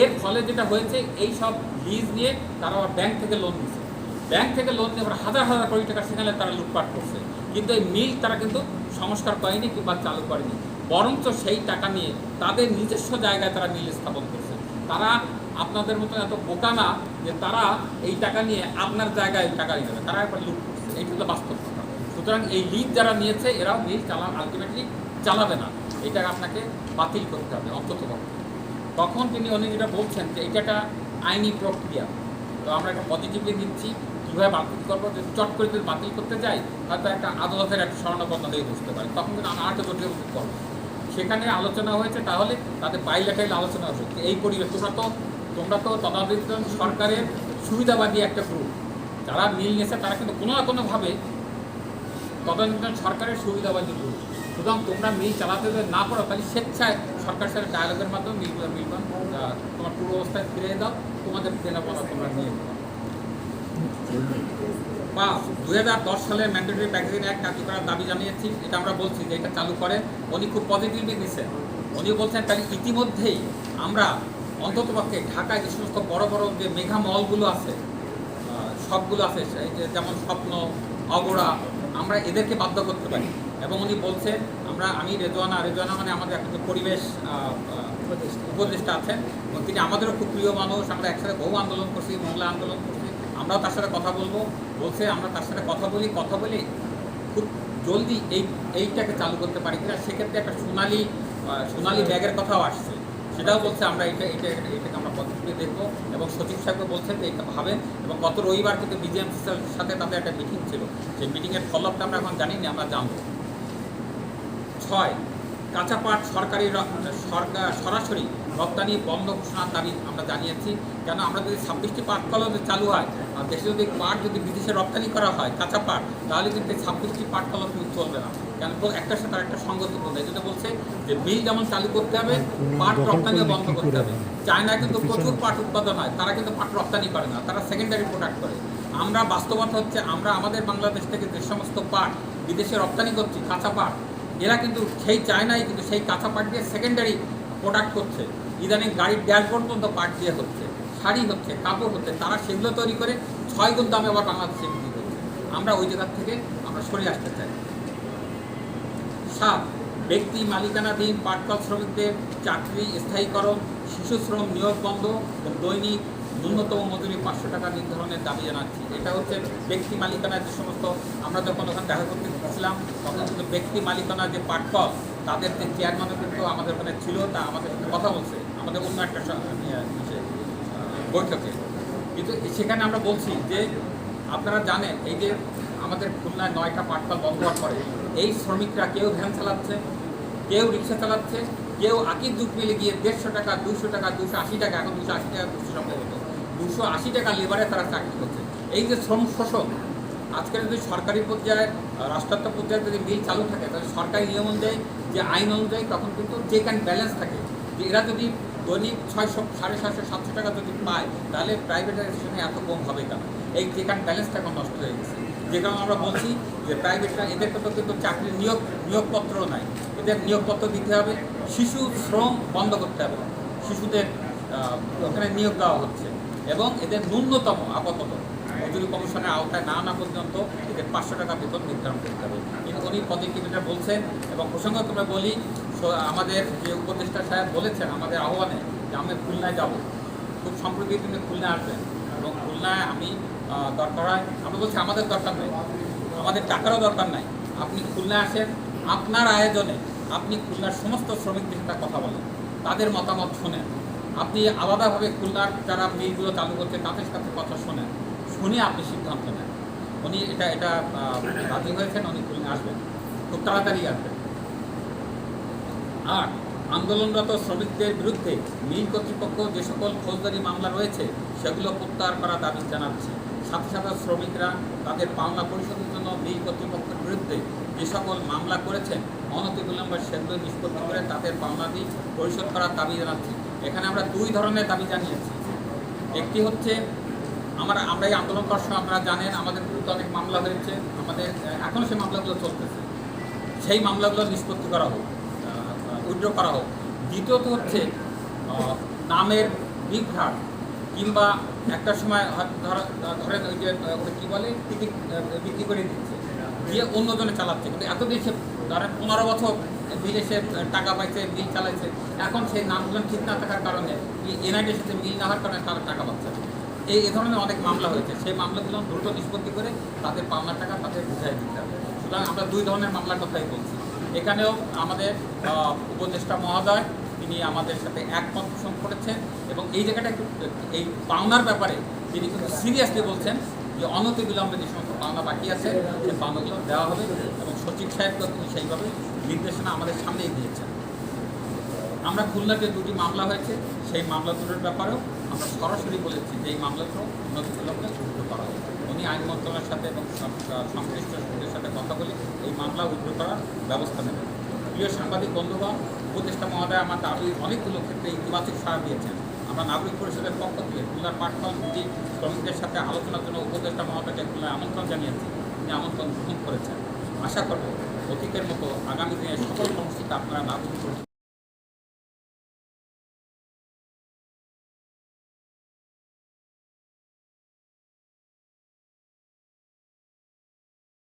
এর ফলে যেটা হয়েছে, এই সব লিজ নিয়ে তারা আবার ব্যাংক থেকে লোন নিচ্ছে ব্যাংক থেকে লোন নিয়ে হাজার হাজার কোটি টাকা সেখানে তারা লুটপাট করছে। কিন্তু এই মিল তারা কিন্তু সংস্কার করেনি কিংবা চালু করেনি। বরঞ্চ সেই টাকা নিয়ে তাদের নিজস্ব জায়গায় তারা মিল স্থাপন করছে। তারা আপনাদের মতো এত বোকা না যে তারা এই টাকা নিয়ে আপনার জায়গায় টাকা নিয়ে যাবে তারা একবার লুট করছে। এইটা হলো বাস্তব কথা। সুতরাং এই লিজ যারা নিয়েছে, এরাও মিল চালান আলটিমেটলি চালাবে না। এটা আপনাকে বাতিল করতে হবে অন্তত তখন তিনি উনি যেটা বলছেন যে এটা একটা আইনি প্রক্রিয়া। তো আমরা একটা পজিটিভলি নিচ্ছি, কীভাবে বাতিল করব, যদি চট করে যদি বাতিল করতে যাই, হয়তো একটা আদালতের একটা স্বর্ণবন্ধ দিয়ে বুঝতে পারি। তখন কিন্তু আমরা আরেকটা জটিল করব সেখানে আলোচনা হয়েছে তাহলে তাদের বাইলেটাইল আলোচনা হচ্ছে এই পরিবেশ, তোমরা তো তোমরা তো তদানীতন সরকারের সুবিধাবাদী একটা গ্রুপ যারা মিল নিয়েছে, তারা কিন্তু কোনো না কোনোভাবে তদানীতন সরকারের সুবিধাবাদী গ্রুপ সুতরাং তোমরা মিল চালাতে না পারো, তাহলে স্বেচ্ছায় সরকারের সাথে ডায়ালগের মাধ্যমে মিল মিলবান তোমার পূর্ব অবস্থায় ফিরে দাও, তোমাদের দেনাপনা তোমরা নিয়ে। বা দুই হাজার সালের ম্যান্ডেটরি প্যাকেজিং অ্যাক্ট কার্য করার দাবি জানিয়েছি, এটা আমরা বলছি যে এটা চালু করে উনি খুব পজিটিভলি নিচ্ছেন উনি বলছেন তাহলে ইতিমধ্যেই আমরা অন্ততপক্ষে ঢাকায় যে সমস্ত বড় বড় যে মেঘা মলগুলো আছে সবগুলো আছে যেমন স্বপ্ন, অগোড়া আমরা এদেরকে বাধ্য করতে পারি। এবং উনি বলছেন আমরা আমি রেজওয়ানা রেজওয়ানা মানে আমাদের একটা পরিবেশ উপদেষ্টা। আছেন। এবং তিনি আমাদেরও খুব প্রিয় মানুষ। আমরা একসাথে বহু আন্দোলন করছি মহিলা আন্দোলন করছি। আমরাও তার সাথে কথা বলব। বলছে আমরা তার সাথে কথা বলি কথা বলি খুব জলদি এই এইটাকে চালু করতে পারি কিনা? সেক্ষেত্রে একটা সোনালি সোনালি ব্যাগের কথাও আসছে। সেটাও বলছে আমরা এটা এটা এটাকে আমরা পদ্ধতি দেখব এবং সচিব সাহেবকে বলছেন যে এটা ভাবেন এবং গত রবিবার কিন্তু বিজিএমসির সাথে তাদের একটা মিটিং ছিল। সেই মিটিংয়ের ফলোআপটা আমরা এখন জানি না আমরা জানব। ছয় কাঁচা পাট সরকারি সরকার সরাসরি রপ্তানি বন্ধ ঘোষণার দাবি আমরা জানিয়েছি। কেন আমরা যদি ছাব্বিশটি পাট কল যদি চালু হয়, আর দেশে যদি পাট যদি বিদেশে রপ্তানি করা হয় কাঁচা পাট তাহলে কিন্তু ছাব্বিশটি পাট কল কিন্তু চলবে না। কেন? একটার সাথে সঙ্গতিপূর্ণ এই জন্য বলছে যে মিল যেমন চালু করতে হবে পাট রপ্তানিও বন্ধ করতে হবে। চায়নায় কিন্তু প্রচুর পাট উৎপাদন হয় তারা কিন্তু পাট রপ্তানি করে না তারা সেকেন্ডারি প্রোডাক্ট করে। আমরা বাস্তবতা হচ্ছে আমরা আমাদের বাংলাদেশ থেকে যে সমস্ত পাট বিদেশে রপ্তানি করছি কাঁচা পাট এরা কিন্তু সেই চায়নায় কিন্তু সেই কাঁচা পাট দিয়ে সেকেন্ডারি প্রোডাক্ট করছে। ইদানিং গাড়ির ড্যাশ পর্যন্ত পাট দিয়ে হচ্ছে শাড়ি হচ্ছে কাপড় হচ্ছে তারা সেগুলো তৈরি করে ছয় গুণ দামে আবার বাংলাদেশে বিক্রি করছে। আমরা ওই জায়গার থেকে আমরা সরে আসতে চাই। সাত ব্যক্তি মালিকানাধীন পাটকল শ্রমিকদের চাকরি স্থায়ীকরণ শিশু শ্রম নিয়োগ বন্ধ দৈনিক ন্যূনতম মজুরি পাঁচশো টাকা নির্ধারণের দাবি জানাচ্ছি। এটা হচ্ছে ব্যক্তি মালিকানার যে সমস্ত আমরা যখন ওখানে দেখা করতে গেছিলাম তখন কিন্তু ব্যক্তি মালিকানার যে পাটকল তাদের যে চেয়ারম্যানও কিন্তু আমাদের ওখানে ছিল তা আমাদের সাথে কথা বলছে। আমাদের অন্য একটা ইয়ে, বৈঠকে। কিন্তু সেখানে আমরা বলছি যে আপনারা জানেন এই যে আমাদের খুলনায় নয়টা পাটকল বন্ধ হওয়ার পরে এই শ্রমিকরা কেউ ভ্যান চালাচ্ছে, কেউ রিক্সা চালাচ্ছে, কেউ আকির যুগ মিলে গিয়ে দেড়শো টাকা দুশো টাকা দুশো আশি টাকা, এখন দুশো আশি টাকা দুশো সম্ভবত দুশো আশি টাকা লেবারে তারা চাকরি করছে। এই যে শ্রম শোষণ, আজকে যদি সরকারি পর্যায়ে রাষ্ট্রায়ত্ত পর্যায়ে যদি মিল চালু থাকে, তাহলে সরকারি নিয়ম অনুযায়ী, যে আইন অনুযায়ী তখন কিন্তু চেক অ্যান্ড ব্যালেন্স থাকে। যে এরা যদি দৈনিক ছয়শো, সাড়ে ছয়শো, সাতশো টাকা যদি পায়, তাহলে প্রাইভেটাইজেশনে এত কম হবে কেন? এই চেক অ্যান্ড ব্যালেন্সটা এখন নষ্ট হয়ে গেছে। যে কারণে আমরা বলছি যে প্রাইভেটরা এদের তো কিন্তু চাকরির নিয়োগ নিয়োগপত্র নাই। এদের নিয়োগপত্র দিতে হবে, শিশু শ্রম বন্ধ করতে হবে। শিশুদের ওখানে নিয়োগ দেওয়া হচ্ছে। এবং এদের ন্যূনতম আপাতত, মজুরি কমিশনের আওতায় না আনা পর্যন্ত এদের পাঁচশো টাকা বেতন নির্ধারণ করতে হবে। কিন্তু উনি এটা বলছেন এবং প্রসঙ্গক্রমে বলি আমাদের যে উপদেষ্টা সাহেব বলেছেন আমাদের আহ্বানে যে আমি খুলনায় যাব। খুব সম্প্রতি তিনি খুলনায় আসবেন। এবং খুলনায় আমি দরকার হয় আমরা বলছি আমাদের দরকার নেই। আমাদের টাকারও দরকার নাই। আপনি খুলনায় আসেন, আপনার আয়োজনে আপনি খুলনার সমস্ত শ্রমিকদের সাথে কথা বলেন, তাদের মতামত শোনেন। আপনি আলাদাভাবে খুলনার যারা মিলগুলো চালু করছে, তাদের সাথে কথা শোনেন। শুনে আপনি সিদ্ধান্ত নেন। উনি এটা এটা রাজি হয়েছেন, উনি খুলনা আসবেন। খুব তাড়াতাড়ি আসবেন। আর আন্দোলনরত শ্রমিকদের বিরুদ্ধে মিল কর্তৃপক্ষ যে সকল ফৌজদারি মামলা রয়েছে, সেগুলো প্রত্যাহার করা দাবি জানাচ্ছে। সাথে সাথে শ্রমিকরা তাদের পাওনা পরিশোধের জন্য মিল কর্তৃপক্ষের বিরুদ্ধে যে সকল মামলা করেছেন অনতিবিলম্বে সেগুলো নিষ্পত্তি করে তাদের পাওনাদি পরিশোধ করার দাবি জানাচ্ছি। এখানে আমরা দুই ধরনের দাবি জানিয়েছি। একটি হচ্ছে, আমরা আমরা এই আন্দোলন করার সময় আপনারা জানেন, আমাদের বিরুদ্ধে অনেক মামলা হয়েছে, আমাদের এখনও সেই মামলাগুলো চলতেছে। সেই মামলাগুলো নিষ্পত্তি করা হোক। উইড্র করা হোক। দ্বিতীয়ত হচ্ছে নামের বিগ ঘাট কিংবা একটা সময় ধরেন ওই যে কী বলে? টিকিট বিক্রি করে দিচ্ছে। দিয়ে অন্যজনে চালাচ্ছে। কিন্তু এতদিন সে ধরেন পনেরো বছর বিদেশে টাকা পাইছে মিল চালাইছে, এখন সেই নামগুলো ঠিক না থাকার কারণে এনআইডির সাথে মিল না হওয়ার কারণে তারা টাকা পাচ্ছে এই এ ধরনের অনেক মামলা হয়েছে। সেই মামলাগুলো দ্রুত নিষ্পত্তি করে তাদের পাওনা টাকা তাদের বুঝাই দিতে হবে। সুতরাং আমরা দুই ধরনের মামলার কথাই বলছি। এখানেও আমাদের উপদেষ্টা মহোদয়, তিনি আমাদের সাথে একমত পোষণ করেছেন এবং এই জায়গাটা একটু, এই পাওনার ব্যাপারে তিনি কিন্তু সিরিয়াসলি বলছেন যে অনতি বিলম্বে যে সমস্ত পাওনা বাকি আছে, সেই পাওনাগুলো দেওয়া হবে এবং সচিব সাহেবকে তিনি সেইভাবে নির্দেশনা আমাদের সামনেই দিয়েছেন। আমরা খুলনাতে দুটি মামলা হয়েছে, সেই মামলা দুটোর ব্যাপারেও আমরা সরাসরি বলেছি যে এই মামলাগুলো উন্নতি বিলম্বে উদ্ধ করা হবে উনি আইন মন্ত্রণালয়ের সাথে এবং সংশ্লিষ্ট সূত্রের সাথে কথা বলে এই মামলা উদ্ধ করার ব্যবস্থা নেবেন। প্রিয় সাংবাদিক, বন্ধুগণ, উপদেষ্টা মহোদয় আমার দাবি, অনেকগুলো ক্ষেত্রে ইতিবাচক সাড়া দিয়েছেন। আমরা নাগরিক পরিষদের পক্ষ থেকে খুলনার পাটকল দুটি শ্রমিকদের সাথে আলোচনার জন্য উপদেষ্টা মহোদয়কে খুলনায় আমন্ত্রণ জানিয়েছি। তিনি আমন্ত্রণ গ্রহণ করেছেন। আশা করব অতীতের মতো আগামী দিনে সকল কর্মসূচিতে আপনারা নাগরিক